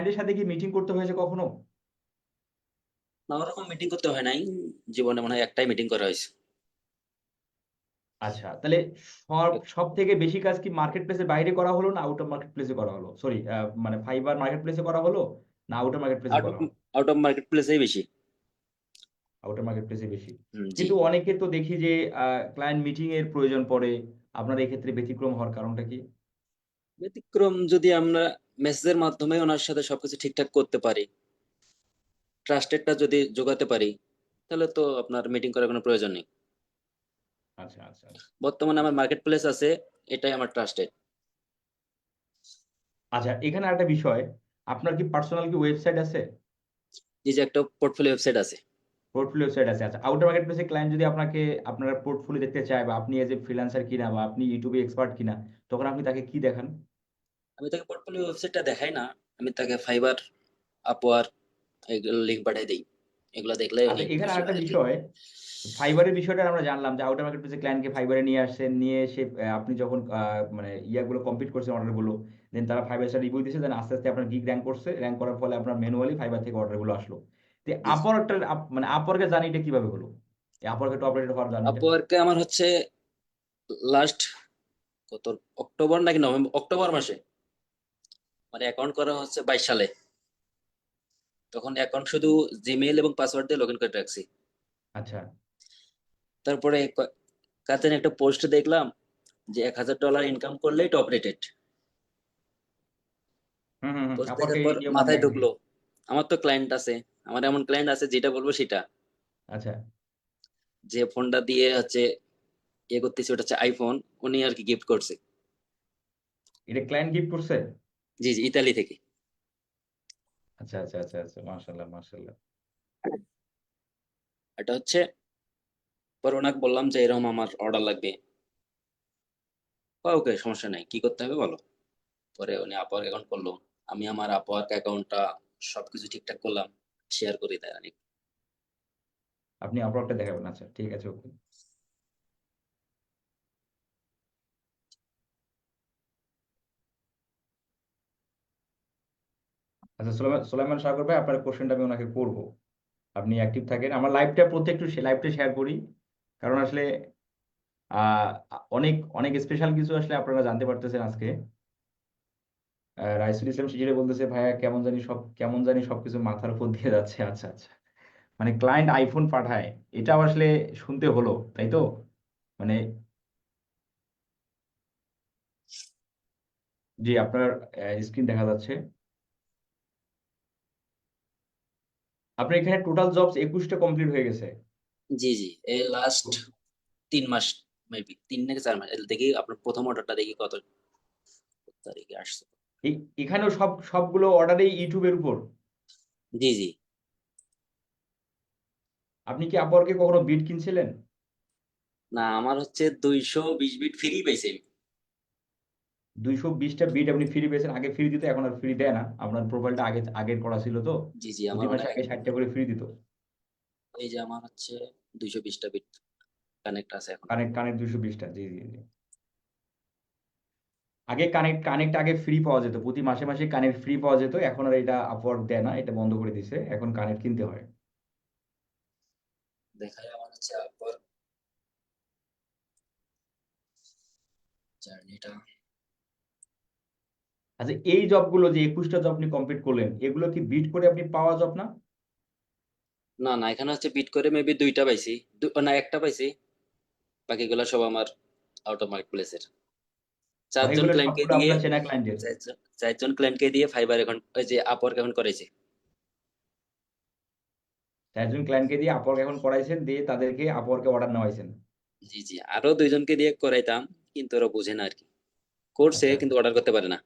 ক্লায়েন্টের সাথে কি মিটিং করতে হয়েছে কখনো? না ওরকম মিটিং করতে হয় নাই। জীবনে মনে হয় একটাই মিটিং করা হয়েছে। আচ্ছা তাহলে সব সব থেকে বেশি কাজ কি মার্কেট প্লেসের বাইরে করা হলো না আউট অফ মার্কেট প্লেসে করা হলো? সরি মানে ফাইবার মার্কেট প্লেসে করা হলো না আউট অফ মার্কেট প্লেসে করা হলো? আউট অফ মার্কেট প্লেসেই বেশি আউট অফ মার্কেট প্লেসে বেশি কিন্তু অনেকে তো দেখি যে ক্লায়েন্ট মিটিং এর প্রয়োজন পড়ে। আপনার এক্ষেত্রে ব্যতিক্রম হওয়ার কারণটা কি? ব্যতিক্রম যদি আমরা মেসেজের মাধ্যমে ওনার সাথে সবকিছু ঠিকঠাক করতে পারি ট্রাস্টেডটা যদি যোগাতে পারি তাহলে তো আপনার মিটিং করার কোনো প্রয়োজন নেই। আচ্ছা আচ্ছা আচ্ছা। বর্তমানে আমার মার্কেট প্লেস আছে এটাই আমার ট্রাস্টেড আচ্ছা এখানে একটা বিষয় আপনার কি পার্সোনাল কি ওয়েবসাইট আছে? এই যে একটা পোর্টফোলিও ওয়েবসাইট আছে। পোর্টফোলিও ওয়েবসাইট আছে আচ্ছা। আউটার মার্কেট প্লেসে ক্লায়েন্ট যদি আপনাকে আপনার পোর্টফোলিও দেখতে চায় বা আপনি এজ এ ফ্রিল্যান্সার কিনা বা আপনি ইউটিউবে এক্সপার্ট কিনা তখন আপনি তাকে কি দেখান? আমি তাকে পোর্টফোলিও ওয়েবসাইটটা দেখাই না আমি তাকে ফাইবার আপওয়ার এগুলো লিঙ্ক পাঠিয়ে দিই। এগুলো দেখলে আচ্ছা এখানে আরেকটা বিষয় ফাইবারের বিষয়টা আমরা জানলাম যে আউটার মার্কেট প্লেসে ক্লায়েন্টকে ফাইবারে নিয়ে আসছেন নিয়ে এসে আপনি যখন মানে ইয়াগুলো কমপ্লিট করছেন অর্ডারগুলো দেন তারা ফাইবার স্টার রিভিউ দিয়েছে দেন আস্তে আস্তে আপনার গিগ র্যাঙ্ক করছে র্যাঙ্ক করার ফলে আপনার ম্যানুয়ালি ফাইবার থেকে অর্ডারগুলো আসলো। তো আপওয়ার্কটার মানে আপওয়ার্কের জার্নিটা কীভাবে হলো? আপওয়ার্কে টপ রেটেড হওয়ার জার্নিটা? আপওয়ার্কে আমার হচ্ছে লাস্ট কত অক্টোবর নাকি নভেম্বর অক্টোবর মাসে। মানে অ্যাকাউন্ট করা হচ্ছে বাইশ সালে। তখন অ্যাকাউন্ট শুধু জিমেইল এবং পাসওয়ার্ড দিয়ে লগ ইন করে রাখছি। আচ্ছা। তারপরে ক- কাতে একটা পোস্ট দেখলাম যে এক হাজার ডলার ইনকাম করলেই টপ রেটেড মাথায় ঢুকলো। আমার তো ক্লায়েন্ট আছে। আমার এমন ক্লায়েন্ট আছে যেটা বলব সেটা। আচ্ছা। যে ফোনটা দিয়ে হচ্ছে ইয়ে করতেছে ওটা হচ্ছে আইফোন উনি আর কি গিফট করছে। এটা ক্লায়েন্ট গিফট করছে? জি জি ইতালি থেকে। আচ্ছা আচ্ছা আচ্ছা আচ্ছা মাশাআল্লাহ মাশাআল্লাহ। এটা হচ্ছে পরে ওনাকে বললাম যে এরকম আমার অর্ডার লাগবে। ওকে সমস্যা নাই কি করতে হবে বলো। পরে উনি আপওয়ার্ক অ্যাকাউন্ট করল। আমি আমার আপওয়ার্ক অ্যাকাউন্টটা সবকিছু ঠিকঠাক করলাম শেয়ার করে দেয় আপনি আপওয়ার্কটা দেখাবেন আচ্ছা ঠিক আছে ওকে। আচ্ছা সুলাইমান সাগর ভাই, আপনার কোশ্চেনটা আমি ওনাকে করব। আপনি অ্যাক্টিভ থাকেন। আমার লাইভটা প্রত্যেকটু লাইভটা শেয়ার করি। কারণ আসলে অনেক অনেক স্পেশাল কিছু আসলে আপনারা জানতে পারতেছেন আজকে। রাইসুল ইসলাম শিশিরে বলতেছে, ভাইয়া, কেমন জানি সব কেমন জানি সবকিছু মাথার উপর দিয়ে যাচ্ছে। আচ্ছা আচ্ছা। মানে ক্লায়েন্ট আইফোন পাঠায়। এটাও আসলে শুনতে হলো, তাই তো? মানে জি, আপনার স্ক্রিন দেখা যাচ্ছে। আপনার এখানে টোটাল জবস একুশটা কমপ্লিট হয়ে গেছে? জি জি। এই লাস্ট তিন মাস মেবি তিন থেকে চার মাস। দেখি আপনার প্রথম অর্ডারটা দেখি কত তারিখে আসছে। এখানেও সব সবগুলো অর্ডারেই ইউটিউবের উপর? জি জি। আপনি কি আপওয়ার্কে কখনো বিট কিনছিলেন? না আমার হচ্ছে দুইশো বিশ বিট ফ্রি পাইছি আমি। দুইশো বিশটা বিট আপনি ফ্রি পেয়েছেন আগে ফ্রি দিত এখন আর ফ্রি দেয় না। আপনার প্রোফাইলটা আগে আগের করা ছিল তো। জি জি আমার মাসে আগে ষাটটা করে ফ্রি দিত। এই যে আমার হচ্ছে দুইশো বিশটা বিট কানেক্ট আছে এখন। কানেক্ট কানেক্ট দুইশো বিশটা জি জি জি। আগে কানেক্ট কানেক্ট আগে ফ্রি পাওয়া যেত প্রতি মাসে মাসে কানেক্ট ফ্রি পাওয়া যেত এখন আর এটা আপওয়ার্ক দেয় না এটা বন্ধ করে দিছে এখন কানেক্ট কিনতে হয়। দেখায় আমার হচ্ছে আপর জার্নিটা আচ্ছা এই জবগুলো যে একুশটা জব আপনি কমপ্লিট করলেন এগুলো কি বিট করে আপনি পাওয়া জব না? না না এখানে হচ্ছে বিট করে মেবি দুইটা পাইছি। না একটা পাইছি। বাকিগুলো সব আমার আউট অফ মার্কেট প্লেসের চারজন ক্লায়েন্টকে দিয়ে চারজন ক্লায়েন্টকে দিয়ে ফাইবার এখন ওই যে আপওয়ার্ক এখন করেছে চারজন ক্লায়েন্টকে দিয়ে আপওয়ার্ক এখন করাইছেন দিয়ে তাদেরকে আপওয়ার্কে অর্ডার নেওয়াইছেন। জি জি আরও দুইজনকে দিয়ে করাইতাম কিন্তু ওরা বুঝে না আর কি। করছে আচ্ছা। কিন্তু অর্ডার করতে পারে না।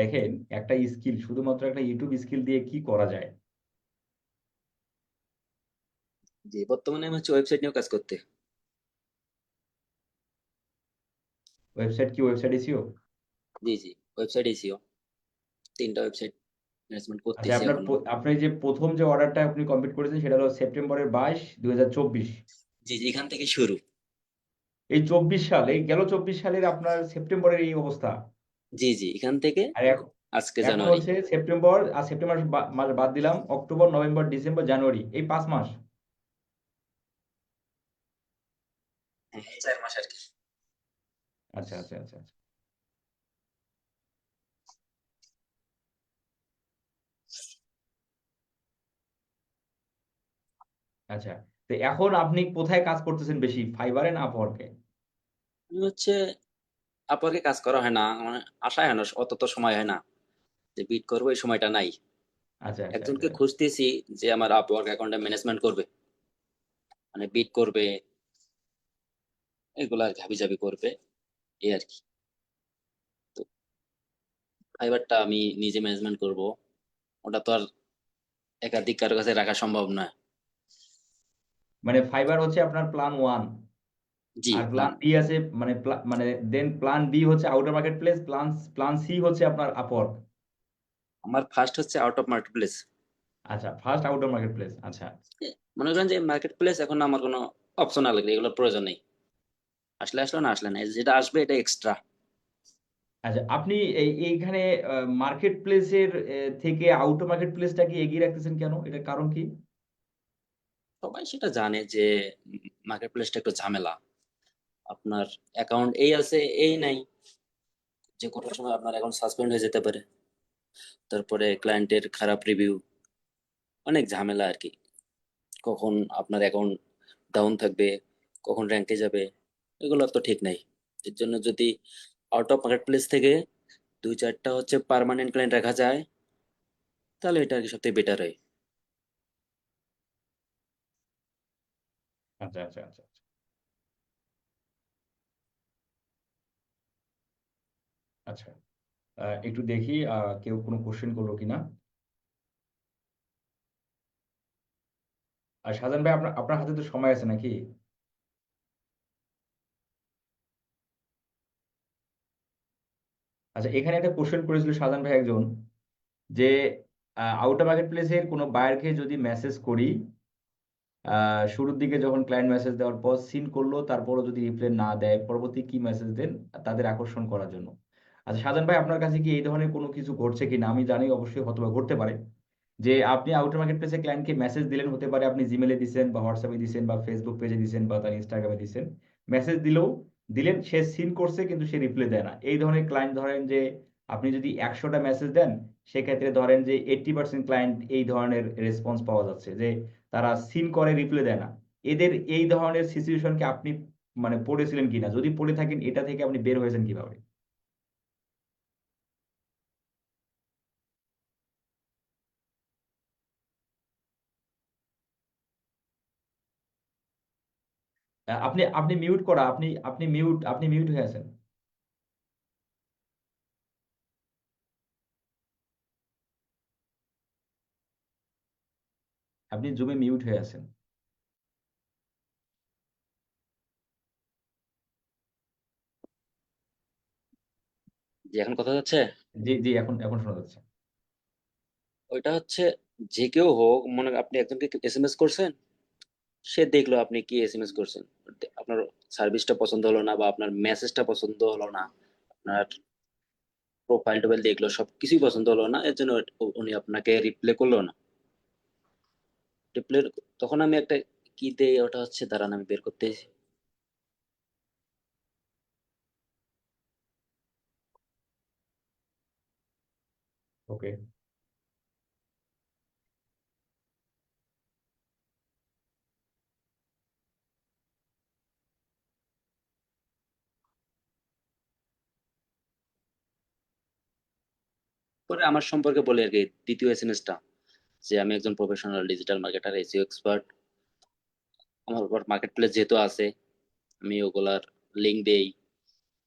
দেখেন একটা স্কিল শুধুমাত্র একটা ইউটিউব স্কিল দিয়ে কি করা যায়? জি বর্তমানে আমি হচ্ছে ওয়েবসাইট নিয়েও কাজ করতে। ওয়েবসাইট কি? ওয়েবসাইট এসিও জি জি ওয়েবসাইট এসিও তিনটা ওয়েবসাইট ম্যানেজমেন্ট আচ্ছা করতেছি আপনার আপনি যে প্রথম যে অর্ডারটা আপনি কমপ্লিট করেছেন সেটা হলো সেপ্টেম্বরের বাইশ দুই হাজার চব্বিশ। জি জি এখান থেকে শুরু। এই চব্বিশ সাল এই গেল চব্বিশ সালের আপনার সেপ্টেম্বরের এই অবস্থা। জি জি এখান থেকে আর এখন আজকে এখন জানুয়ারি। হচ্ছে সেপ্টেম্বর আর সেপ্টেম্বর বা- মাস বাদ দিলাম অক্টোবর নভেম্বর ডিসেম্বর জানুয়ারি এই পাঁচ মাস। হ্যাঁ, এই চার মাস আর কি। আচ্ছা আচ্ছা আচ্ছা আচ্ছা। আচ্ছা তো এখন আপনি কোথায় কাজ করতেছেন বেশি ফাইবারে না আপওয়ার্কে আমি হচ্ছে আপওয়ার্কে কাজ করা হয় না মানে আশা হয় না অত তো সময় হয় না যে বিট করব এই সময়টা নাই। আচ্ছা আচ্ছা একজনকে আচ্ছা। খুঁজতেছি যে আমার আপওয়ার্ক অ্যাকাউন্টে ম্যানেজমেন্ট করবে। মানে বিট করবে এগুলো আর কি হাবিজাবি করবে এই আর কি। তো ফাইবারটা আমি নিজে ম্যানেজমেন্ট করব ওটা তো আর একাধিক কারও কাছে রাখা সম্ভব না মানে ফাইবার হচ্ছে আপনার প্ল্যান ওয়ান আর প্ল্যান বি আছে মানে মানে দেন প্ল্যান বি হচ্ছে outer marketplace plan plan C হচ্ছে আপনার আপওয়ার্ক আমার ফার্স্ট হচ্ছে আউট অফ মার্কেট প্লেস আচ্ছা ফার্স্ট আউটার মার্কেট প্লেস আচ্ছা মনে করেন যে মার্কেট প্লেস এখন আমার কোনো অপশনাল এগুলোর প্রয়োজন নেই। আসলে আসলো না আসলে না যেটা আসবে এটা এক্সট্রা আচ্ছা আপনি এই এইখানে মার্কেট প্লেসের থেকে আউটার মার্কেট প্লেসটা কি এগিয়ে রাখতেছেন কেন? এটার কারণ কি? সবাই সেটা জানে যে মার্কেট প্লেসটা একটু ঝামেলা। আপনার অ্যাকাউন্ট এই আছে, এই নাই। যে কোনো সময় আপনার অ্যাকাউন্ট সাসপেন্ড হয়ে যেতে পারে। তারপরে ক্লায়েন্টের খারাপ রিভিউ অনেক ঝামেলা আর কি। কখন আপনার অ্যাকাউন্ট ডাউন থাকবে, কখন র্যাঙ্কে যাবে, এগুলো তো ঠিক নাই। এর জন্য যদি আউট অফ মার্কেট প্লেস থেকে দুই চারটা হচ্ছে পার্মানেন্ট ক্লায়েন্ট রাখা যায়, তাহলে এটা আর কি সবথেকে বেটার হয়। আচ্ছা আচ্ছা আচ্ছা। আচ্ছা। একটু দেখি কেউ কোনো কোশ্চেন করল কিনা। আর শাহজাহান ভাই, আপনার আপনার হাতে তো সময় আছে নাকি? আচ্ছা এখানে একটা কোশ্চেন করেছিল শাহজাহান ভাই একজন, যে আউটার মার্কেট প্লেসের কোনো বায়ারকে যদি মেসেজ করি শুরুর দিকে যখন ক্লায়েন্ট মেসেজ দেওয়ার পর সিন করল, তারপরও যদি রিপ্লাই না দেয়, পরবর্তী কি মেসেজ দেন? তাদের আকর্ষণ করার জন্য। আচ্ছা শাহজাহান ভাই, আপনার কাছে কি এই ধরনের কোনো কিছু ঘটছে কিনা? আমি জানি অবশ্যই হয়তো ঘটতে পারে। যে আপনি আউটার মার্কেট প্লেসে ক্লায়েন্টকে মেসেজ দিলেন, হতে পারে আপনি জিমেলে দিছেন বা হোয়াটসঅ্যাপে দিছেন বা ফেসবুক পেজে দিছেন বা তার ইনস্টাগ্রামে দিছেন। মেসেজ দিলেও, দিলেন, সে সিন করছে কিন্তু সে রিপ্লাই দেয় না। এই ধরনের ক্লায়েন্ট ধরেন যে আপনি যদি একশোটা মেসেজ দেন, সেক্ষেত্রে ধরেন যে এইট্টি পার্সেন্ট ক্লায়েন্ট এই ধরনের রেসপন্স পাওয়া যাচ্ছে, যে তারা সিন করে রিপ্লাই দেয় না। এদের এই ধরনের সিচুয়েশনকে আপনি মানে পড়েছিলেন কিনা? যদি পড়ে থাকেন, এটা থেকে আপনি বের হয়েছেন কীভাবে? আপনি আপনি মিউট করা আপনি আপনি মিউট আপনি মিউট হয়ে আছেন। আপনি জুমে মিউট হয়ে আছেন। যে এখন কথা যাচ্ছে? জি জি এখন এখন শোনা যাচ্ছে। ওইটা হচ্ছে যে কেউ হোক মনে আপনি একজনকে এস এম এস করছেন? সে দেখল আপনি কি এস এম এস করছেন। আপনার সার্ভিসটা পছন্দ হলো না বা আপনার মেসেজটা পছন্দ হলো না, আপনার প্রোফাইল টোফাইল দেখল, সবকিছুই পছন্দ হলো না, এর জন্য উনি আপনাকে রিপ্লে করল না। রিপ্লে তখন আমি একটা কি দেই, ওটা হচ্ছে, দাঁড়ান আমি বের করতে ওকে পরে আমার সম্পর্কে বলে আর কি, দ্বিতীয় এস এম এসটা যে আমি একজন professional digital marketer SEO expert আমার উপর মার্কেট প্লেস যেহেতু আছে, আমি ওগুলার লিঙ্ক দেই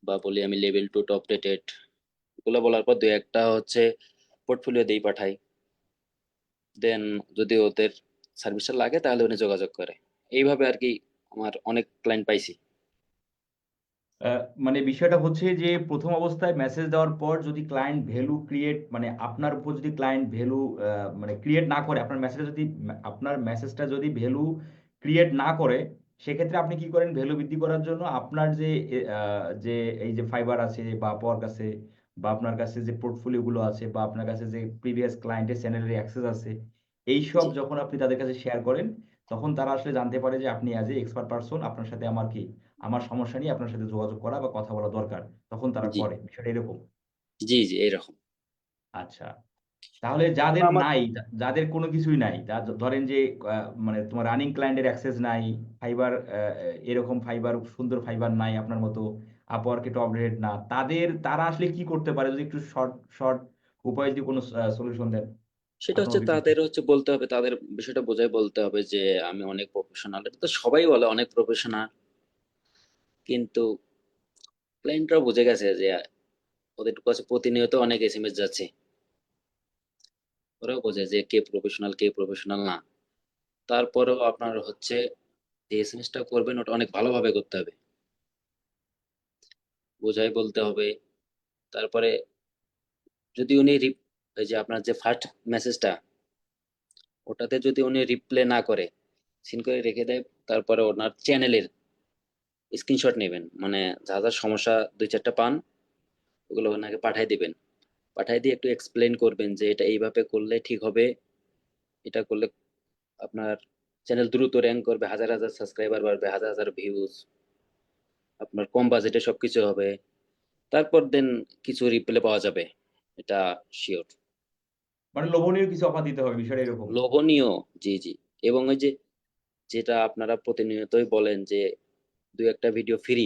বা বলি আমি লেভেল টু টপ রেটেড এগুলো বলার পর দু একটা হচ্ছে পোর্টফোলিও দেই পাঠাই। দেন যদি ওদের সার্ভিসটা লাগে তাহলে উনি যোগাযোগ করে। এইভাবে আর কি আমার অনেক ক্লায়েন্ট পাইছি। মানে বিষয়টা হচ্ছে যে প্রথম অবস্থায় মেসেজ দেওয়ার পর যদি ক্লায়েন্ট ভ্যালু ক্রিয়েট মানে আপনার উপর যদি ক্লায়েন্ট ভ্যালু মানে ক্রিয়েট না করে আপনার মেসেজটা যদি আপনার মেসেজটা যদি ভ্যালু ক্রিয়েট না করে সেক্ষেত্রে আপনি কি করেন? ভ্যালু বৃদ্ধি করার জন্য আপনার যে যে এই যে ফাইবার আছে বা আপওয়ার্ক আছে বা আপনার কাছে যে পোর্টফোলিও গুলো আছে বা আপনার কাছে যে প্রিভিয়াস ক্লায়েন্টের চ্যানেলের অ্যাক্সেস আছে এইসব জি। যখন আপনি তাদের কাছে শেয়ার করেন তখন তারা আসলে জানতে পারে যে আপনি অ্যাজ এ এক্সপার্ট পারসন আপনার সাথে আমার কি? আমার সমস্যা নিয়ে আপনার সাথে যোগাযোগ করা বা কথা বলা দরকার তখন তারা করে। বিষয়টা এরকম। জি জি এরকম আচ্ছা। তাহলে যাদের নাই যাদের কোনো কিছুই নাই ধরেন যে মানে তোমার রানিং ক্লায়েন্টের অ্যাক্সেস নাই ফাইবার এরকম ফাইবার সুন্দর ফাইবার নাই আপনার মতো আপওয়ার্কে টপ রেট না তাদের তারা আসলে কি করতে পারে? যদি একটু শর্ট শর্ট উপায় যদি কোনো সলিউশন দেন। সেটা হচ্ছে তাদের হচ্ছে বলতে হবে তাদের বিষয়টা বোঝাই বলতে হবে যে আমি অনেক প্রফেশনাল এটা তো সবাই বলে অনেক প্রফেশনাল কিন্তু ক্লায়েন্টরাও বুঝে গেছে যে, ওদের কাছে প্রতিনিয়ত অনেক এস এম এস যাচ্ছে। ওরাও বোঝে যে, কে প্রফেশনাল কে প্রফেশনাল না। তারপরেও আপনার হচ্ছে, যে এসএমএসটা করবেন, ওটা অনেক ভালোভাবে করতে হবে। বোঝাই বলতে হবে। তারপরে, যদি উনি রিপ ওই যে আপনার যে ফার্স্ট মেসেজটা ওটাতে যদি উনি রিপ্লাই না করে সিন করে রেখে দেয়, তারপরে ওনার চ্যানেলের স্ক্রিনশট নেবেন। মানে যা যা সমস্যা দুই চারটা পান ওগুলো ওনাকে পাঠাই দিবেন। পাঠাই দিয়ে একটু এক্সপ্লেন করবেন যে এটা এইভাবে করলে ঠিক হবে। এটা করলে আপনার চ্যানেল দ্রুত র্যাঙ্ক করবে হাজার হাজার সাবস্ক্রাইবার বাড়বে হাজার হাজার ভিউজ আপনার কম বাজেটে সবকিছু হবে। তারপর দেন কিছু রিপ্লে পাওয়া যাবে এটা শিওর মানে লোভনীয় কিছু অফার দিতে হবে বিষয়টা এরকম। লোভনীয় জি জি। এবং ওই যে যেটা আপনারা প্রতিনিয়তই বলেন যে দুই একটা ভিডিও ফ্রি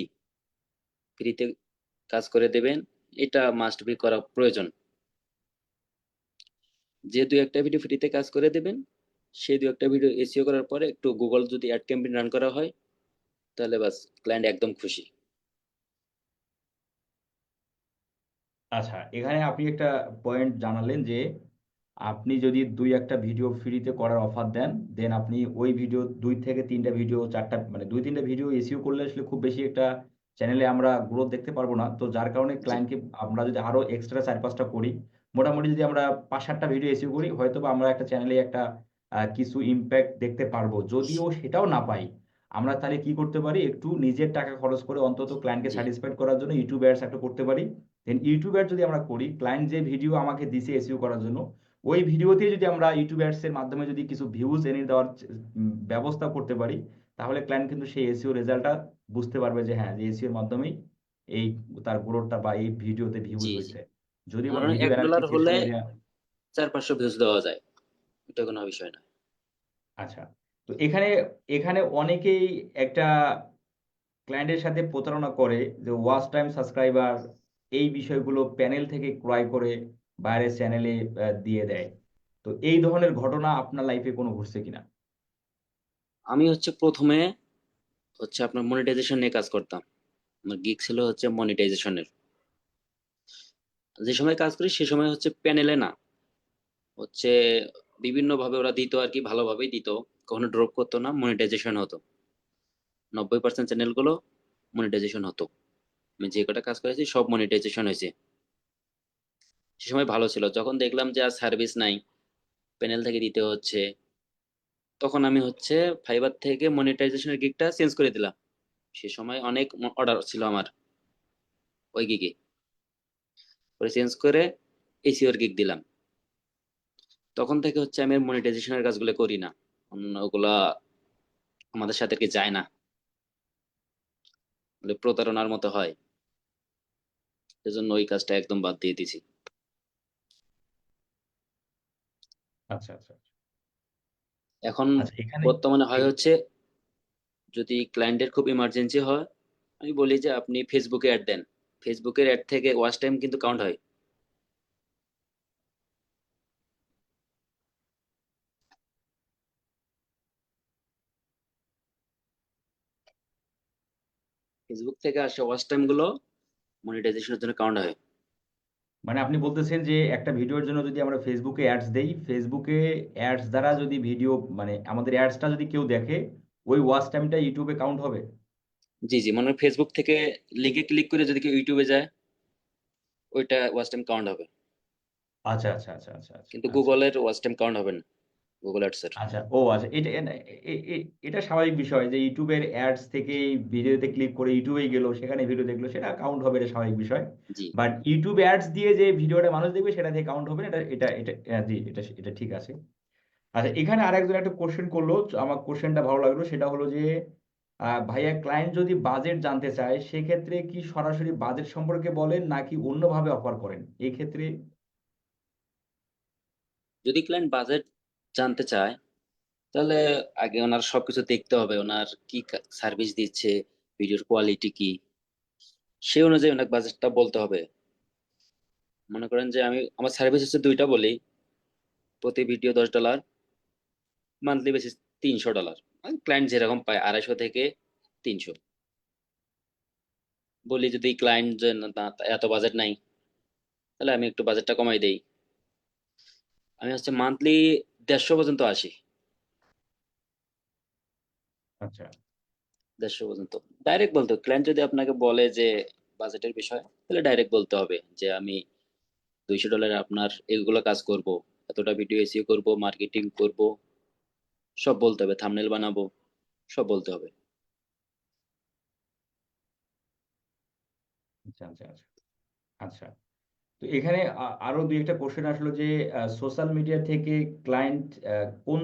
ফ্রিতে কাজ করে দেবেন, এটা মাস্ট বি করা প্রয়োজন। যে দুই একটা ভিডিও ফ্রিতে কাজ করে দেবেন সেই দুই একটা ভিডিও এসিও করার পরে একটু গুগল যদি অ্যাড ক্যাম্পেইন রান করা হয়, তাহলে বাস ক্লায়েন্ট একদম খুশি। আচ্ছা এখানে আপনি একটা পয়েন্ট জানালেন যে আপনি যদি দুই একটা ভিডিও ফ্রিতে করার অফার দেন দেন আপনি ওই ভিডিও দুই থেকে তিনটা ভিডিও চারটা মানে দুই তিনটা ভিডিও এসইও করলে আসলে খুব বেশি একটা চ্যানেলে আমরা গ্রোথ দেখতে পারব না। তো যার কারণে ক্লায়েন্টকে আমরা যদি আরও এক্সট্রা চার পাঁচটা করি মোটামুটি যদি আমরা পাঁচ সাতটা ভিডিও এসইও করি হয়তো বা আমরা একটা চ্যানেলে একটা কিছু ইম্প্যাক্ট দেখতে পারব। যদিও সেটাও না পাই আমরা তাহলে কি করতে পারি? একটু নিজের টাকা খরচ করে অন্তত ক্লায়েন্টকে স্যাটিসফাইড করার জন্য ইউটিউব অ্যাডস একটা করতে পারি। দেন ইউটিউব অ্যাড যদি আমরা করি ক্লায়েন্ট যে ভিডিও আমাকে দিছে এসইও করার জন্য ওই ভিডিওতে যদি আমরা ইউটিউব অ্যাডস এর মাধ্যমে যদি কিছু ভিউজ এনে দেওয়ার ব্যবস্থা করতে পারি তাহলে ক্লায়েন্ট কিন্তু সেই এসইও রেজাল্টটা বুঝতে পারবে যে হ্যাঁ এর মাধ্যমেই এই তার গ্রোথটা বা এই ভিডিওতে ভিউজ হয়েছে। যদি এক ডলার হলে মিডিয়া চার পাঁচশো ভিউজ দেওয়া যায়। এটা কোনো বিষয় না। আচ্ছা তো এখানে এখানে অনেকেই একটা ক্লায়েন্টের সাথে প্রতারণা করে যে ওয়াচ টাইম সাবস্ক্রাইবার এই বিষয়গুলো প্যানেল থেকে ক্রয় করে বাইরের চ্যানেলে দিয়ে দেয়। তো এই ধরনের ঘটনা আপনার লাইফে কোনো ঘটছে কিনা? আমি হচ্ছে প্রথমে হচ্ছে আপনার মনিটাইজেশন নিয়ে কাজ করতাম। আমার গিগ ছিল হচ্ছে মনিটাইজেশনের যে সময় কাজ করি, সে সময় হচ্ছে প্যানেলে না। হচ্ছে বিভিন্ন ভাবে ওরা দিত আর কি, ভালোভাবেই দিত। কখনো ড্রপ করতো না মনিটাইজেশন হতো। নব্বই পার্সেন্ট চ্যানেলগুলো মনিটাইজেশন হতো। আমি যে কটা কাজ করেছি, সব মনিটাইজেশন হয়েছে। সে সময় ভালো ছিল। যখন দেখলাম যে আর সার্ভিস নাই প্যানেল থেকে দিতে হচ্ছে, তখন আমি হচ্ছে ফাইবার থেকে মনিটাইজেশনের গিগটা চেঞ্জ করে দিলাম। সে সময় অনেক অর্ডার ছিল আমার ওই গিগে পরে চেঞ্জ করে এসিওর গিগ দিলাম। তখন থেকে হচ্ছে আমি মনিটাইজেশনের কাজগুলো করি না। অন্য ওগুলা আমাদের সাথে কি যায় না। বলে প্রতারণার মতো হয়। সেজন্য ওই কাজটা একদম বাদ দিয়ে দিছি আচ্ছা আচ্ছা এখন আচ্ছা এখানে বর্তমানে হয় হচ্ছে যদি ক্লায়েন্টের খুব ইমার্জেন্সি হয় আমি বলি যে আপনি ফেসবুকে অ্যাড দেন। ফেসবুকের অ্যাড থেকে ওয়াচ টাইম কিন্তু কাউন্ট হয়। ফেসবুক থেকে আসে ওয়াচ টাইমগুলো মনিটাইজেশনের জন্য কাউন্ট হয়। মানে আপনি বলতেছেন যে একটা ভিডিওর জন্য যদি আমরা ফেসবুকে অ্যাডস দেই ফেসবুকে অ্যাডস দ্বারা যদি ভিডিও মানে আমাদের অ্যাডসটা যদি কেউ দেখে ওই ওয়াচ টাইমটা ইউটিউবে কাউন্ট হবে? জি জি মানে ফেসবুক থেকে লিঙ্কে ক্লিক করে যদি কেউ ইউটিউবে যায় ওইটা ওয়াচ টাইম কাউন্ট হবে। আচ্ছা আচ্ছা আচ্ছা আচ্ছা আচ্ছা কিন্তু গুগলের ওয়াচ টাইম কাউন্ট হবে না। গুগল অ্যাডসের আচ্ছা ও আচ্ছা এটা এটা স্বাভাবিক বিষয় যে ইউটিউবের অ্যাডস থেকে ভিডিওতে ক্লিক করে ইউটিউবে গেল সেখানে ভিডিও দেখল সেটা কাউন্ট হবে এটা স্বাভাবিক বিষয়। বাট ইউটিউব অ্যাডস দিয়ে যে ভিডিওটা মানুষ দেখবে সেটা দিয়ে কাউন্ট হবে এটা এটা এটা জি এটা এটা ঠিক আছে। আচ্ছা এখানে আরেকজন একটা কোশ্চেন করল আমার কোশ্চেনটা ভালো লাগল সেটা হলো যে ভাইয়া ক্লায়েন্ট যদি বাজেট জানতে চায় সেক্ষেত্রে কি সরাসরি বাজেট সম্পর্কে বলেন নাকি অন্যভাবে অফার করেন? এই ক্ষেত্রে যদি ক্লায়েন্ট বাজেট জানতে চায়, তাহলে আগে ওনার সবকিছু দেখতে হবে, ওনার কি সার্ভিস দিচ্ছে ভিডিওর কোয়ালিটি কি? সেই অনুযায়ী ওনাকে বাজেটটা বলতে হবে। মনে করেন যে আমি, আমার সার্ভিস হচ্ছে দুইটা বলি প্রতি ভিডিও দশ ডলার মান্থলি বেসিস তিনশো ডলার ক্লায়েন্ট যেরকম পায়, আড়াইশো থেকে তিনশো। বলি যদি ক্লায়েন্ট যে এত বাজেট নাই, তাহলে আমি একটু বাজেটটা কমাই দেই। আমি হচ্ছে মান্থলি দেড়শো পর্যন্ত আসি আচ্ছা। দেড়শো পর্যন্ত। ডাইরেক্ট বলতে ক্লায়েন্ট যদি আপনাকে বলে যে বাজেটের বিষয় তাহলে ডাইরেক্ট বলতে হবে যে আমি দুইশো ডলারে আপনার এগুলো কাজ করব। এতটা ভিডিও এসিও করব মার্কেটিং করব সব বলতে হবে। থামনেল বানাবো সব বলতে হবে। আচ্ছা আচ্ছা আচ্ছা। আচ্ছা। তো এখানে আরও দুই একটা কোশ্চেন আসলো যে সোশ্যাল মিডিয়া থেকে ক্লায়েন্ট কোন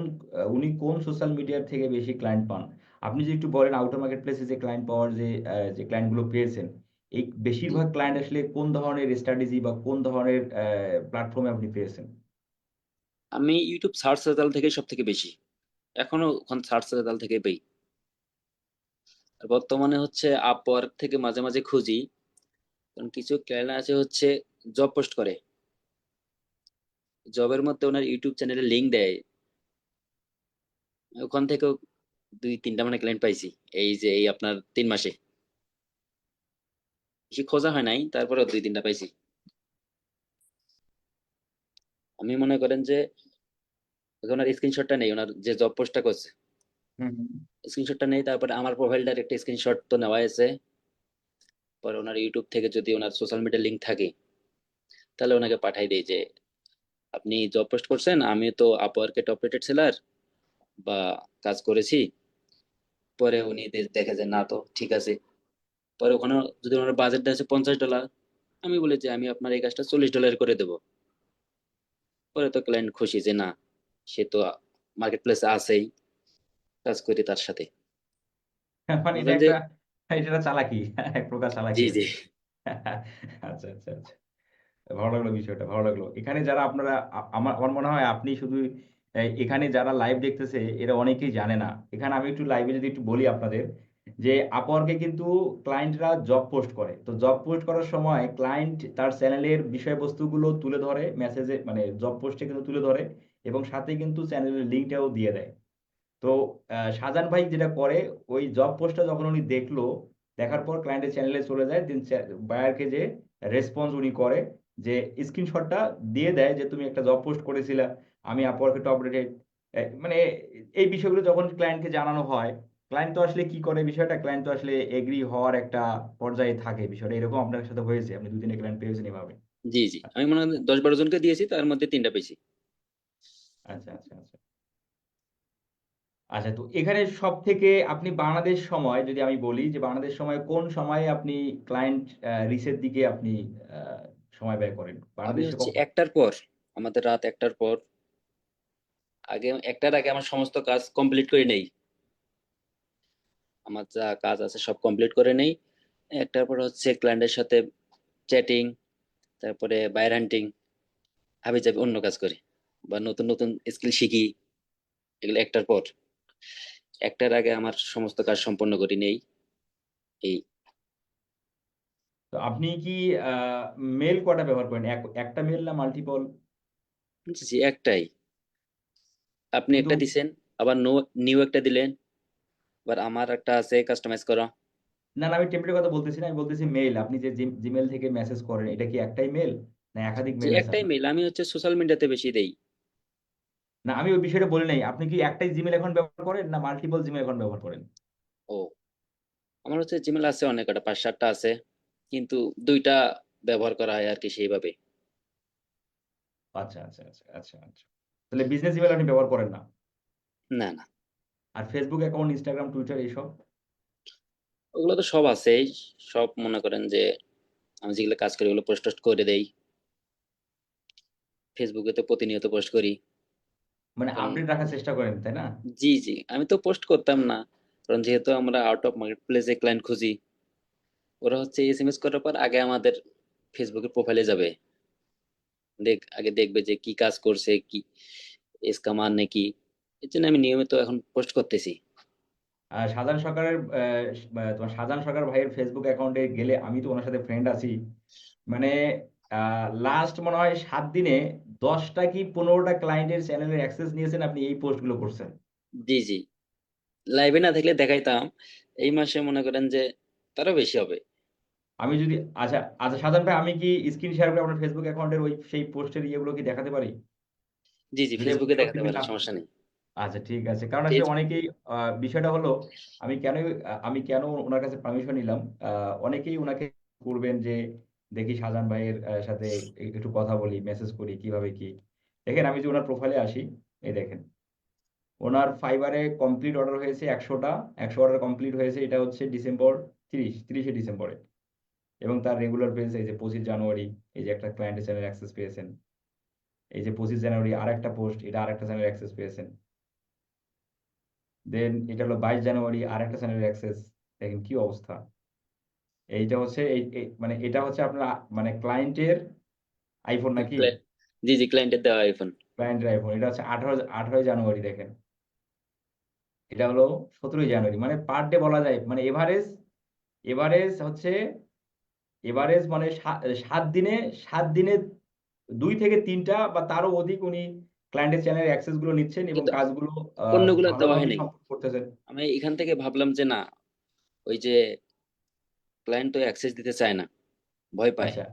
উনি কোন সোশ্যাল মিডিয়া থেকে বেশি ক্লায়েন্ট পান? আপনি যদি একটু বলেন আউটার মার্কেট প্লেসে যে ক্লায়েন্ট পাওয়ার যে যে ক্লায়েন্টগুলো পেয়েছেন, এই বেশিরভাগ ক্লায়েন্ট আসলে কোন ধরনের স্ট্র্যাটেজি বা কোন ধরনের প্ল্যাটফর্মে আপনি পেয়েছেন? আমি ইউটিউব সার্চ রেজাল্ট থেকে সব থেকে বেশি। এখনও ওখান সার্চ রেজাল্ট থেকে পেই। বর্তমানে হচ্ছে আপওয়ার্ক থেকে মাঝে মাঝে খুঁজি। কারণ কিছু ক্লায়েন্ট আছে হচ্ছে জব পোস্ট করে। জবের মধ্যে ওনার ইউটিউব চ্যানেলে লিংক দেয়। ওখান থেকেও দুই তিনটা মানে ক্লায়েন্ট পাইছি। এই যে এই আপনার তিন মাসে। বেশি খোঁজা হয় নাই তারপরে দুই তিনটা পাইছি। আমি মনে করেন যে ওনার স্ক্রিনশটটা নেই ওনার যে জব পোস্টটা করছে। স্ক্রিনশটটা নেই তারপরে আমার প্রোফাইলটার একটা স্ক্রিনশট তো নেওয়া আছে। পরে ওনার ইউটিউব থেকে যদি ওনার সোশ্যাল মিডিয়া লিঙ্ক থাকে তাহলে ওনাকে পাঠাই দেই যে আপনি জব পোস্ট করছেন আমি তো আপওয়ার্কে টপ রেটেড সেলার বা কাজ করেছি। পরে উনি দেখে যে না তো ঠিক আছে। পরে ওখানে যদি ওনার বাজেটটা আছে পঞ্চাশ ডলার আমি বলি যে আমি আপনার এই কাজটা চল্লিশ ডলার করে দেবো। পরে তো ক্লায়েন্ট খুশি যে না সে তো মার্কেট প্লেসে আছেই কাজ করি তার সাথে। মানে এটা একটা এটা চালাকি এক প্রকার চালাকি। জি জি। আচ্ছা আচ্ছা আচ্ছা। ভালো লাগল বিষয়টা ভালো লাগল এখানে যারা আপনারা আমার আমার মনে হয় আপনি শুধু এখানে যারা লাইভ দেখতেছে, এরা অনেকেই জানে না। এখানে আমি একটু লাইভে যদি একটু বলি আপনাদের, যে আপওয়ার্কে কিন্তু ক্লায়েন্টরা জব পোস্ট করে। তো জব পোস্ট করার সময় ক্লায়েন্ট তার চ্যানেলের বিষয়বস্তুগুলো তুলে ধরে মেসেজে মানে জব পোস্টে কিন্তু তুলে ধরে এবং সাথে কিন্তু চ্যানেলের লিঙ্কটাও দিয়ে দেয়। তো শাহজাহান ভাই যেটা করে, ওই জব পোস্টটা যখন উনি দেখল, দেখার পর ক্লায়েন্টের চ্যানেলে চলে যায় দেন বায়ারকে যে রেসপন্স উনি করে যে স্ক্রিনশটটা দিয়ে দেয় যে তুমি একটা জব পোস্ট করেছিলা আমি আপওয়ার্কে টপ রেটেড মানে এই বিষয়গুলো যখন ক্লায়েন্টকে জানানো হয় ক্লায়েন্ট তো আসলে কি করে বিষয়টা? ক্লায়েন্ট তো আসলে এগ্রি হওয়ার একটা পর্যায়ে থাকে বিষয়টা। এরকম আপনার সাথে হয়েছে? আপনি দুই তিনটে ক্লায়েন্ট পেয়েছেন এভাবে? জি জি। আমি মনে হয় দশ বারো জনকে দিয়েছি তার মধ্যে তিনটা পেয়েছি। আচ্ছা আচ্ছা আচ্ছা। আচ্ছা তো এখানে সব থেকে আপনি বাংলাদেশ সময় যদি আমি বলি যে বাংলাদেশ সময় কোন সময়ে আপনি ক্লায়েন্ট রিসের দিকে আপনি সময় ব্যয় করেন। আমি হচ্ছে একটার পর আমাদের রাত একটার পর। আগে একটার আগে আমার সমস্ত কাজ কমপ্লিট করে নেই। আমার যা কাজ আছে সব কমপ্লিট করে নেই। একটার পর হচ্ছে ক্লায়েন্টের সাথে চ্যাটিং তারপরে বাইর হান্টিং হাবি যাবি অন্য কাজ করি বা নতুন নতুন স্কিল শিখি এগুলো একটার পর। একটার আগে আমার সমস্ত কাজ সম্পন্ন করি নেই। এই তো আপনি কি মেল কটা ব্যবহার করেন? একটা মেল না মাল্টিপল জি একটাই। আপনি একটা দিছেন আবার নো নিউ একটা দিলেন আবার আমার একটা আছে কাস্টমাইজ করা। না না আমি টেমপ্লেটের কথা বলতেছি না আমি বলতেছি মেল আপনি যে জিমেল থেকে মেসেজ করেন এটা কি একটাই মেল না একাধিক মেল একটাই মেল আমি হচ্ছে সোশ্যাল মিডিয়াতে বেশি দেই। না আমি ওই বিষয়টা বলি নাই। আপনি কি একটাই জিমেল এখন ব্যবহার করেন না মাল্টিপল জিমেল এখন ব্যবহার করেন? ও। আমার হচ্ছে জিমেল আছে অনেক কটা পাঁচ সাতটা আছে। কিন্তু দুইটা ব্যবহার করা হয় আর কি সেইভাবে। আচ্ছা আচ্ছা আচ্ছা আচ্ছা আচ্ছা। তাহলে বিজনেস ইমেল আপনি ব্যবহার করেন না? না না। আর ফেসবুক অ্যাকাউন্ট ইনস্টাগ্রাম টুইটার এইসব? ওগুলো তো সব আছে সব মনে করেন যে আমি যেগুলো কাজ করি ওগুলো পোস্ট করে দেই। ফেসবুকে তো প্রতিনিয়ত পোস্ট করি। মানে আপডেট রাখার চেষ্টা করেন তাই না? জি জি। আমি তো পোস্ট করতাম না। কারণ যেহেতু আমরা আউট অফ মার্কেট প্লেসে ক্লায়েন্ট খুঁজি ওরা হচ্ছে এসএমএস করার পর আগে আমাদের ফেসবুকের প্রোফাইলে যাবে। দেখ আগে দেখবে যে কি কাজ করছে কি স্কামার নাকি। এর জন্য আমি নিয়মিত এখন পোস্ট করতেছি। আর শাহজাহান সরকারের তোমার শাহজাহান সরকার ভাইয়ের ফেসবুক অ্যাকাউন্টে গেলে আমি তো ওনার সাথে ফ্রেন্ড আছি। মানে লাস্ট মনে হয় সাত দিনে দশটা কি পনেরোটা ক্লায়েন্টের চ্যানেলের অ্যাক্সেস নিয়েছেন আপনি এই পোস্টগুলো করছেন? জি জি। লাইভে না থাকলে দেখাইতাম। এই মাসে মনে করেন যে তারও বেশি হবে। আমি যদি আচ্ছা আচ্ছা শাহজাহান ভাই আমি কি স্ক্রিন শেয়ার করে আপনার ফেসবুক অ্যাকাউন্টের ওই সেই পোস্টের ইয়েগুলো কি দেখাতে পারি? জি জি ফেসবুকে দেখাতে পারেন সমস্যা নেই। আচ্ছা ঠিক আছে। কারণ আসলে অনেকেই বিষয়টা হলো আমি কেন আমি কেন ওনার কাছে পারমিশন নিলাম? অনেকেই ওনাকে করবেন যে দেখি শাহজাহান ভাইয়ের সাথে একটু কথা বলি মেসেজ করি কীভাবে কি? দেখেন আমি যে ওনার প্রোফাইলে আসি এই দেখেন। ওনার ফাইবারে কমপ্লিট অর্ডার হয়েছে একশোটা একশো অর্ডার কমপ্লিট হয়েছে এটা হচ্ছে ডিসেম্বর তিরিশ তিরিশে ডিসেম্বরে এবং তার রেগুলার পেজ এই যে পঁচিশ জানুয়ারি এই যে একটা ক্লায়েন্টের চ্যানেল অ্যাক্সেস পেয়েছেন এই যে পঁচিশ জানুয়ারি আর একটা পোস্ট এটা আর একটা চ্যানেল অ্যাক্সেস পেয়েছেন। দেন এটা হলো বাইশ জানুয়ারি আর একটা চ্যানেলের অ্যাক্সেস দেখেন কি অবস্থা। এইটা হচ্ছে এই এই- মানে এটা হচ্ছে আপনার মানে ক্লায়েন্টের আইফোন নাকি? জি জি ক্লায়েন্টের দেওয়া আইফোন ক্লায়েন্টের আইফোন এটা হচ্ছে আঠারো আঠারোই জানুয়ারি দেখেন। এটা হলো সতেরোই জানুয়ারি মানে পার ডে বলা যায় মানে এভারেজ এভারেজ হচ্ছে এভারেজ মানে সাত দিনে সাত দিনে দুই থেকে তিনটা বা তারও অধিক উনি ক্লায়েন্টের চ্যানেলের অ্যাক্সেসগুলো নিচ্ছেন এবং কাজগুলো অন্যগুলো দেওয়া হয়নি করতেছেন। আমি এখান থেকে ভাবলাম যে না ওই যে ক্লায়েন্ট তো অ্যাক্সেস দিতে চায় না ভয় পায়। আচ্ছা।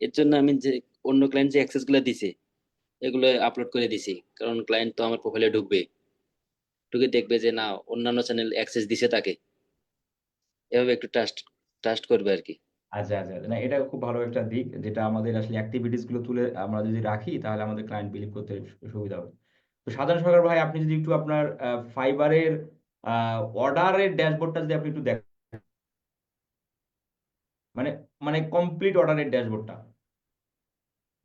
এর জন্য আমি যে অন্য ক্লায়েন্ট যে অ্যাক্সেসগুলো দিছে এগুলো আপলোড করে দিছি। কারণ ক্লায়েন্ট তো আমার প্রোফাইলে ঢুকবে ঢুকে দেখবে যে না অন্যান্য চ্যানেল অ্যাক্সেস দিছে তাকে। এভাবে একটু ট্রাস্ট ট্রাস্ট করবে আর কি। আচ্ছা আচ্ছা। না এটা খুব ভালো একটা দিক যেটা আমাদের আসলে অ্যাক্টিভিটিসগুলো তুলে আমরা যদি রাখি তাহলে আমাদের ক্লায়েন্ট বিলিভ করতে সুবিধা হবে। তো সাধারণ সরকার ভাই আপনি যদি একটু আপনার ফাইবারের অর্ডারের ড্যাশবোর্ডটা যদি আপনি একটু দেখেন মানে মানে কমপ্লিট অর্ডারের ড্যাশবোর্ডটা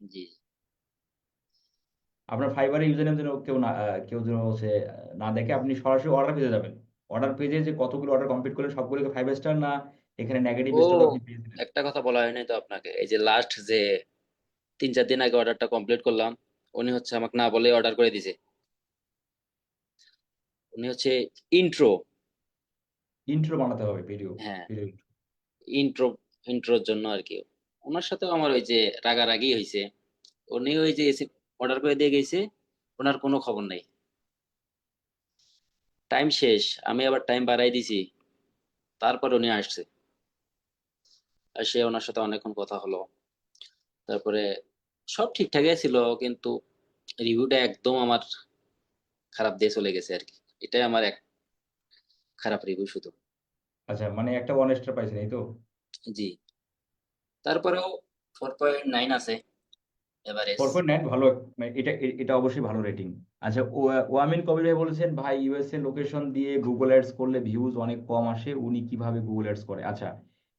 জি। আপনার ফাইবারের ইউজার নেম যেন কেউ না কেউ যেন হচ্ছে না দেখে আপনি সরাসরি অর্ডার পেজে যাবেন। অর্ডার পেজে যে কতগুলো অর্ডার কমপ্লিট করলেন সবগুলোকে ফাইভ স্টার না এখানে নেগেটিভ একটা কথা বলা হয়নি তো আপনাকে। এই যে লাস্ট যে তিন চার দিন আগে অর্ডারটা কমপ্লিট করলাম উনি হচ্ছে আমাকে না বলে অর্ডার করে দিছে উনি হচ্ছে ইন্ট্রো ইন্ট্রো বানাতে হবে ভিডিও হ্যাঁ। ইন্ট্রো ইন্ট্রোর জন্য আর কি। ওনার সাথেও আমার ওই যে রাগারাগি হয়েছে উনি ওই যে এসে অর্ডার করে দিয়ে গেছে ওনার কোনো খবর নাই। টাইম শেষ আমি আবার টাইম বাড়াই দিছি। তারপর উনি আসছে। সে ওনার সাথে অনেকক্ষণ কথা হলো। তারপরে সব ঠিকঠাকই ছিল কিন্তু রিভিউটা একদম আমার খারাপ দিয়ে চলে গেছে আর কি। এটাই আমার এক খারাপ রিভিউ শুধু। আচ্ছা মানে একটা ওয়ান স্টার পাইছেন এই তো? জি। তারপরেও ফোর পয়েন্ট নাইন আছে এভারেজ ফোর পয়েন্ট নাইন ভালো মানে এটা এটা অবশ্যই ভালো রেটিং আচ্ছা ওয়ামিন কবির ভাই বলেছেন ভাই ইউএসএ লোকেশন দিয়ে গুগল অ্যাডস করলে ভিউজ অনেক কম আসে উনি কীভাবে গুগল অ্যাডস করে? আচ্ছা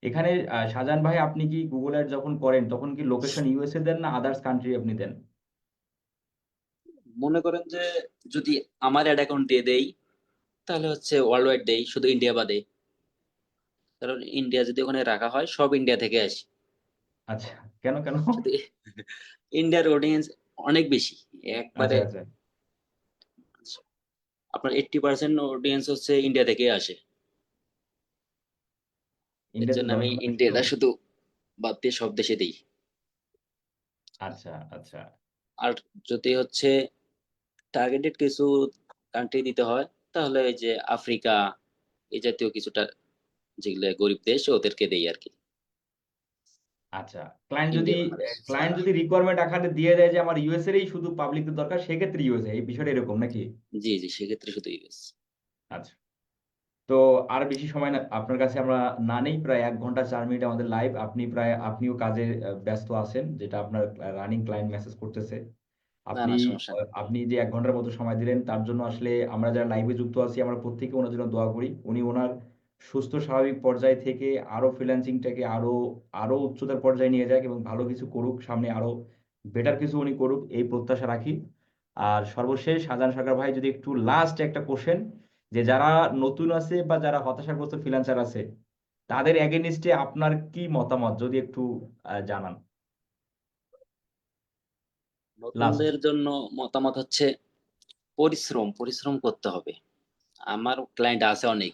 এখানে শাহজাহান ভাই আপনি কি গুগল অ্যাড যখন করেন তখন কি লোকেশন ইউএসএ দেন না আদার্স কান্ট্রি আপনি দেন? মনে করেন যে যদি আমার অ্যাড অ্যাকাউন্ট দিয়ে দেই তাহলে হচ্ছে ওয়ার্ল্ড ওয়াইড দেই শুধু ইন্ডিয়া বাদে। কারণ ইন্ডিয়া যদি ওখানে রাখা হয় সব ইন্ডিয়া থেকে আসে। আচ্ছা কেন কেন? ইন্ডিয়ার অডিয়েন্স অনেক বেশি একবারে আচ্ছা আচ্ছা। আপনার এইটটি পার্সেন্ট অডিয়েন্স হচ্ছে ইন্ডিয়া থেকে আসে। এর জন্য আমি ইন্ডিয়াটা শুধু বাদ দিয়ে সব দেশে দিই। আচ্ছা আচ্ছা। আর যদি হচ্ছে টার্গেটেড কিছু কান্ট্রি দিতে হয় তাহলে ওই যে আফ্রিকা এই জাতীয় কিছুটা যেগুলো গরিব দেশ ওদেরকে দেই আর কি। আচ্ছা ক্লায়েন্ট যদি ক্লায়েন্ট যদি রিকোয়ারমেন্ট আকারে দিয়ে দেয় যে আমার ইউএস এরই শুধু পাবলিকদের দরকার সেক্ষেত্রে ইউএসএ এই বিষয়টা এরকম নাকি? জি জি সেক্ষেত্রে শুধু ইউএস আচ্ছা। তো আর বেশি সময় না আপনার কাছে আমরা না নেই প্রায় এক ঘণ্টা চার মিনিট আমাদের লাইভ আপনি প্রায় আপনিও কাজে ব্যস্ত আছেন যেটা আপনার রানিং ক্লায়েন্ট মেসেজ করতেছে। আপনি আপনি যে এক ঘণ্টার মতো সময় দিলেন তার জন্য আসলে আমরা যারা লাইভে যুক্ত আছি আমরা প্রত্যেকে ওনার জন্য দোয়া করি। উনি ওনার সুস্থ স্বাভাবিক পর্যায় থেকে আরও ফ্রিল্যান্সিংটাকে আরও আরও উচ্চতার পর্যায়ে নিয়ে যাক এবং ভালো কিছু করুক সামনে আরও বেটার কিছু উনি করুক এই প্রত্যাশা রাখি। আর সর্বশেষ শাহজাহান সরকার ভাই যদি একটু লাস্ট একটা কোশ্চেন যে যারা নতুন আছে বা যারা হতাশাগ্রস্ত ফ্রিল্যান্সার আছে, তাদের এগেনিস্টে আপনার কি মতামত? যদি একটু জানান। নতুনদের জন্য মতামত হচ্ছে পরিশ্রম পরিশ্রম করতে হবে। আমার ক্লায়েন্ট আছে অনেক।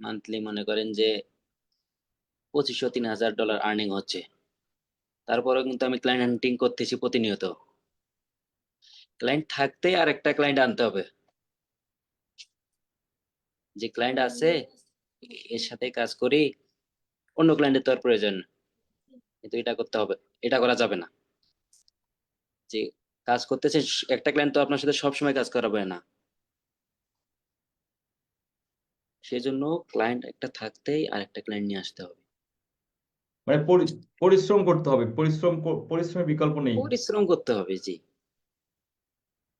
মান্থলি মনে করেন যে পঁচিশশো, তিন হাজার ডলার আর্নিং হচ্ছে। তারপরেও কিন্তু আমি ক্লায়েন্ট হান্টিং করতেছি প্রতিনিয়ত। ক্লায়েন্ট থাকতে আর একটা ক্লায়েন্ট আনতে হবে। যে ক্লায়েন্ট আছে এর সাথে কাজ করি অন্য ক্লায়েন্টের তো আর প্রয়োজন। কিন্তু এটা করতে হবে এটা করা যাবে না। যে কাজ করতেছে একটা ক্লায়েন্ট তো আপনার সাথে সবসময় কাজ করাবে না। সেজন্য ক্লায়েন্ট একটা থাকতেই আর একটা ক্লায়েন্ট নিয়ে আসতে হবে। মানে পরিশ্রম করতে হবে পরিশ্রম পরিশ্রমের বিকল্প নেই। পরিশ্রম করতে হবে জি।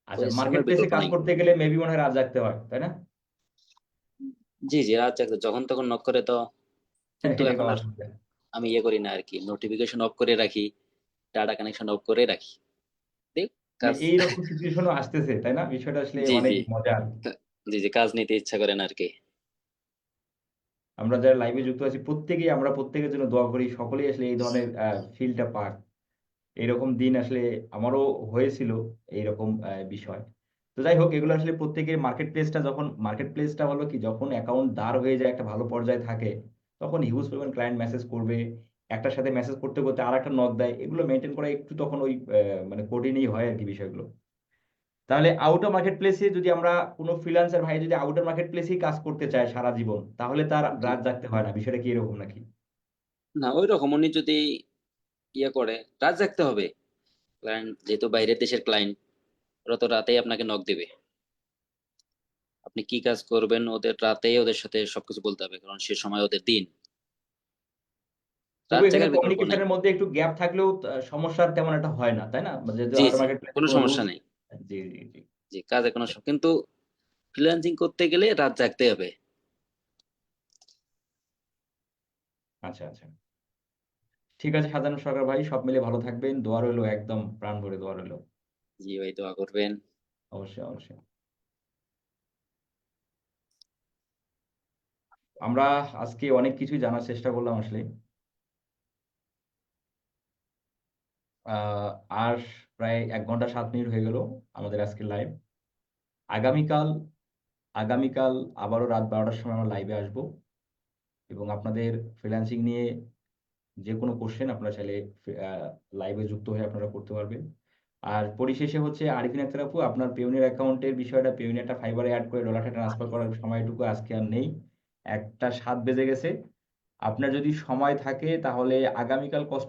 আচ্ছা পরিশ্রমের মার্কেট প্লেসে কাজ করতে গেলে মেবি মনে হয় রাত জাগতে হয় তাই না? জি জি রাত জাগতে যখন তখন নক করে তো কিন্তু এখন আর আমি ইয়ে করি না আর কি নোটিফিকেশন অফ করে রাখি ডাটা কানেকশন অফ করে রাখি। মানে এইরকম সিচুয়েশনও আসতেছে তাই না? বিষয়টা আসলে অনেক মজার জি জি কাজ নিতে ইচ্ছা করে না আর কি আমরা যারা লাইভে যুক্ত আছি প্রত্যেকেই আমরা প্রত্যেকের জন্য দোয়া করি সকলেই আসলে এই ধরনের ফিলটা পাক। এরকম দিন আসলে আমারও হয়েছিল এইরকম বিষয়। তো যাই হোক, এগুলো আসলে প্রত্যেকের মার্কেট প্লেসটা যখন মার্কেট প্লেসটা হলো কি, যখন অ্যাকাউন্ট দাঁড় হয়ে যায়, একটা ভালো পর্যায়ে থাকে, তখন হিউজ পরিমাণ ক্লায়েন্ট মেসেজ করবে, একটার সাথে মেসেজ করতে করতে আর একটা নক দেয়, এগুলো মেনটেন করা একটু তখন ওই মানে কঠিনই হয় আর কি বিষয়গুলো। তাহলে আউটার মার্কেট প্লেসে যদি আমরা কোনো ফ্রিল্যান্সার ভাই যদি আউটার মার্কেট প্লেসেই কাজ করতে চায় সারা জীবন, তাহলে তার রাত জাগতে হয় না, বিষয়টা কি এরকম নাকি? না ওই রকম উনি যদি ইয়ে করে, রাত জাগতে হবে। ক্লায়েন্ট যেহেতু বাইরের দেশের ক্লায়েন্ট ওরা তো রাতেই আপনাকে নক দেবে। আপনি কি কাজ করবেন ওদের রাতেই ওদের সাথে সবকিছু বলতে হবে কারণ সে সময় ওদের দিন। রাত তবু এখানে জাগার বিকল্প নেই। কমিউনিকেশনের মধ্যে একটু গ্যাপ থাকলেও সমস্যার তেমন একটা হয় না তাই না? মানে যেহেতু জি আউটার জি মার্কেট প্লেসে কোনো কোনো সমস্যা নেই। জি জি জি। জি কাজে কোনো কিন্তু ফ্রিল্যান্সিং করতে গেলে রাত জাগতে হবে। আচ্ছা আচ্ছা। ঠিক আছে সাধারণ সরকার ভাই সব মিলে ভালো থাকবেন। দোয়া রইল একদম প্রাণ ভরে দোয়া রইল। জি ভাই, দোয়া করবেন। অবশ্যই অবশ্যই। আমরা আজকে অনেক কিছুই জানার চেষ্টা করলাম আসলে। আর প্রায় এক ঘণ্টা সাত মিনিট হয়ে গেল আমাদের আজকের লাইভ আগামীকাল আগামীকাল আবারও রাত বারোটার সময় আমরা লাইভে আসব। এবং আপনাদের ফ্রিল্যান্সিং নিয়ে যে কোনো কোশ্চেন আপনারা চাইলে লাইভে যুক্ত হয়ে আপনারা করতে পারবেন। আর পরিশেষে হচ্ছে আরিফিন আক্তার আপু, আপনার পেউনের অ্যাকাউন্টের বিষয়টা একটা ফাইবারে অ্যাড করে ডলারটা ট্রান্সফার করার সময়টুকু আজকে আর নেই। একটা সাত বেজে গেছে। আপনার যদি সময় থাকে তাহলে আগামীকাল কষ্ট